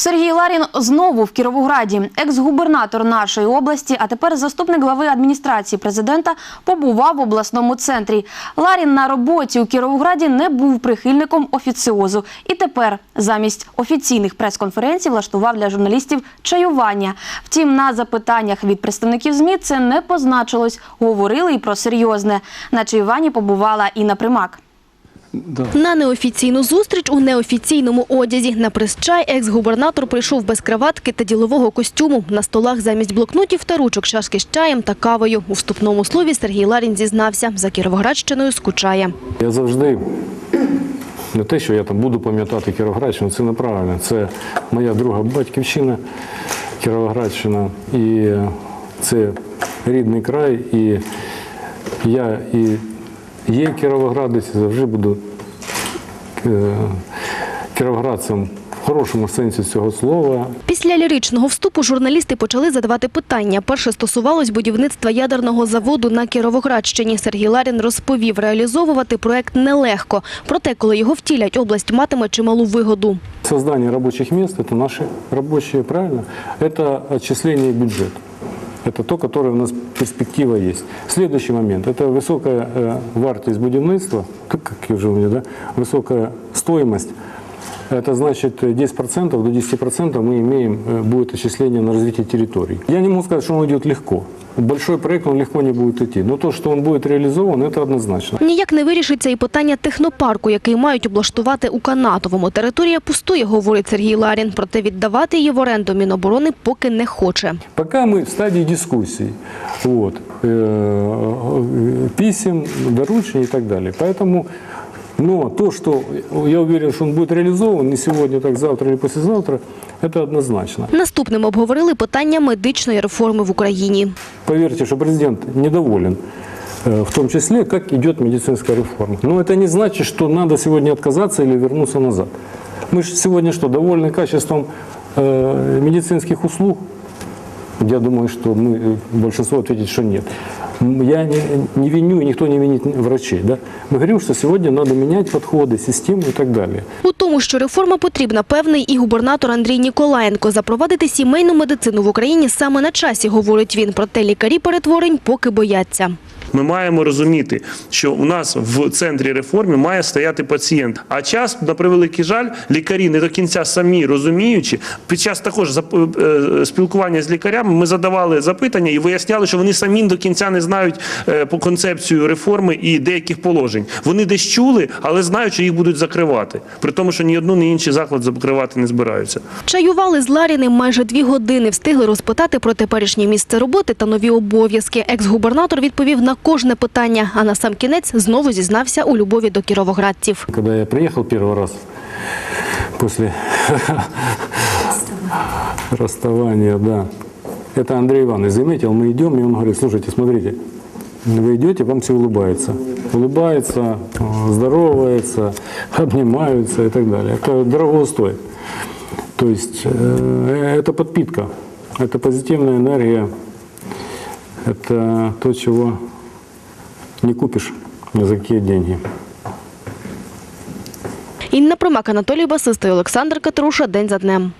Сергій Ларін знову в Кіровограді. Екс-губернатор нашої області, а тепер заступник глави адміністрації президента, побував в обласному центрі. Ларін на роботі у Кіровограді не був прихильником офіціозу. І тепер замість офіційних прес-конференцій влаштував для журналістів чаювання. Втім, на запитаннях від представників ЗМІ це не позначилось. Говорили і про серйозне. На чаюванні побувала Інна Примак. На неофіційну зустріч у неофіційному одязі на прес-чай екс-губернатор прийшов без краватки та ділового костюму. На столах замість блокнотів та ручок чашки з чаєм та кавою. У вступному слові Сергій Ларін зізнався, за Кіровоградщиною скучає. Я завжди не те, що я там буду пам'ятати Кіровоградщину, це неправильно. Це моя друга батьківщина, Кіровоградщина. І це рідний край. І я і є кіровоградець, і завжди буду е, кіровоградцем в хорошому сенсі цього слова. Після ліричного вступу журналісти почали задавати питання. Перше стосувалось будівництва ядерного заводу на Кіровоградщині. Сергій Ларін розповів, реалізовувати проект нелегко. Проте, коли його втілять, область матиме чималу вигоду. Создание рабочих мест – это наши рабочие, правильно? Это отчисление бюджета. Это то, которое у нас перспектива есть. Следующий момент – это высокая э, вартость будівництва, как, как уже у меня, да? высокая стоимость. Это значит э, 10% до 10% мы имеем, э, будет отчисление на развитие территорий. Я не могу сказать, что он идет легко. Большой проект, он легко не будет идти. Но то, что он будет реализован, это однозначно. Ніяк не вирішиться і питання технопарку, який мають облаштувати у Канатовому. Територія пустує, говорить Сергій Ларін. Проте віддавати її в оренду Міноборони поки не хоче. Пока мы в стадии дискуссий, вот, э, писем, доручений и так далее. Поэтому, но то, что я уверен, что он будет реализован не сегодня, так завтра или послезавтра, это однозначно. Наступним обговорили питання медичної реформи в Україні. Поверьте, что президент недоволен, э, в том числе, как идет медицинская реформа. Но это не значит, что надо сегодня отказаться или вернуться назад. Мы же сегодня что, довольны качеством э, медицинских услуг? Я думаю, что мы, э, большинство ответит, что нет. Я не, не виню, и никто не винит врачей. Да? Мы говорим, что сегодня надо менять подходы, систему и так далее. У тому, що реформа потрібна, певний і губернатор Андрій Ніколаєнко. Запровадити сімейну медицину в Україні саме на часі, говорить він. Проте лікарі перетворень поки бояться. Ми маємо розуміти, що у нас в центрі реформи має стояти пацієнт. А час, на превеликий жаль, лікарі не до кінця самі розуміючи. Під час також зап- е, спілкування з лікарями ми задавали запитання і виясняли, що вони самі до кінця не знають е, по концепцію реформи і деяких положень. Вони десь чули, але знають, що їх будуть закривати. При тому, що ні одну, ні інший заклад закривати не збираються. Чаювали з Ларіним майже дві години. Встигли розпитати про теперішнє місце роботи та нові обов'язки. Екс-губернатор відповів на кожне питання, а на сам кінець знову зізнався у любові до кіровоградців. Когда я приехал первый раз после расставания, да, это Андрей Иванович заметил, мы идем, и он говорит, слушайте, смотрите, вы идете, вам все улыбаются. Улыбаются, э, здороваются, обнимаются и так далее. Это дорого стоит. То есть э, это подпитка, это позитивная энергия, это то, чего не купишь ни за какие деньги. Інна Примак, Анатолій Басистий, Олександр Катруша. День за днем.